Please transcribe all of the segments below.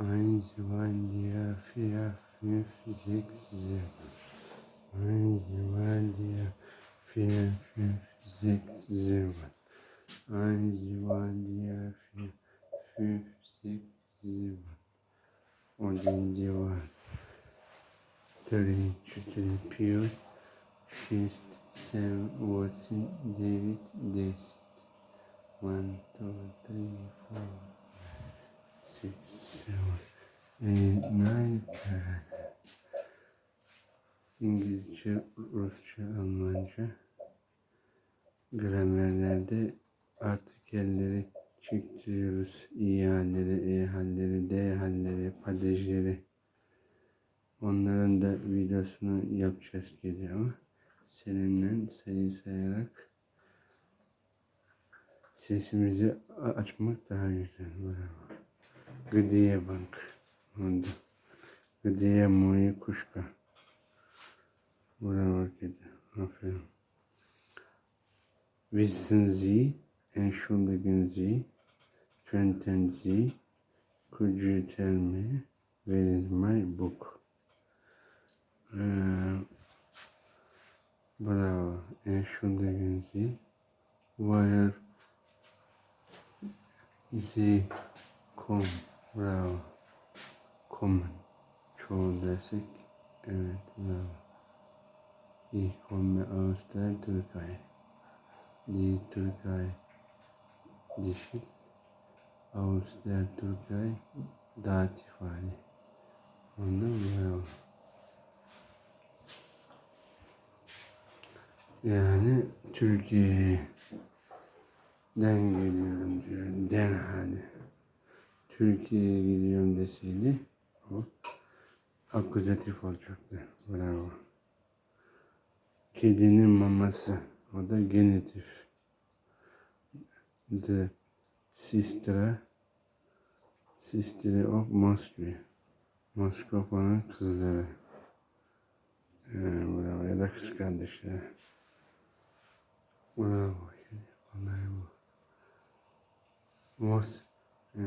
Eins, Wandia, vier, fünf, sechs, sieben. Eins, Wandia, vier, fünf, sechs, sieben. Eins, Wandia, vier, fünf, sechs, sieben. Und in die Wand. Три, четыре, пять, шесть, семь, восемь, девять, десять. One, two, three, four. Eight, nine, ten. İngilizce, Rusça, Almanca. Gramerlerde artikelleri çektiriyoruz. İ halleri, E halleri, D halleri, padejleri. Onların da videosunu yapacağız geliyor ama seninle sayı sayarak sesimizi açmak daha güzel. Bravo. Gıdiye bank. Oldu. Gıdiye muyu kuşka. Bravo kedi. Aferin. Wissen Sie, entschuldigen Sie, könnten Sie, could you tell me, where is my book? Ee, bravo. Entschuldigen Sie, where Sie kommen. Bravo. Kommen. Çoğul dersek, evet bravo. Ich komme aus der Türkei. Die Türkei dişil. Der Türkei datif hali. Mı? Bravo. Yani Türkiye'den geliyorum diyor. Den hali. Türkiye'ye gidiyorum deseydi o akuzatif olacaktı. Bravo. Kedinin maması. O da genitif. The sister sister of Moscow. Moskova'nın kızları. Ee, bravo. Ya da kız kardeşleri. Bravo. Olay bu. Mos ee,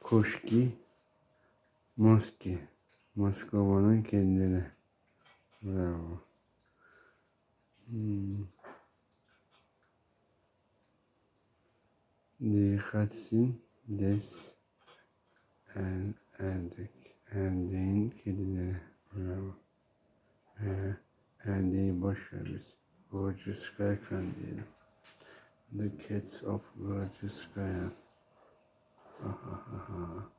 Koşki Moski Moskova'nın kendileri. Bravo. Hmm. Die Katzen des er, Erdek. Erdeğin kedileri. Bravo. Erdeği boş ver biz. Gorgeous Skycan diyelim. The Cats of Gorgeous Sky. Ha ha ha ha.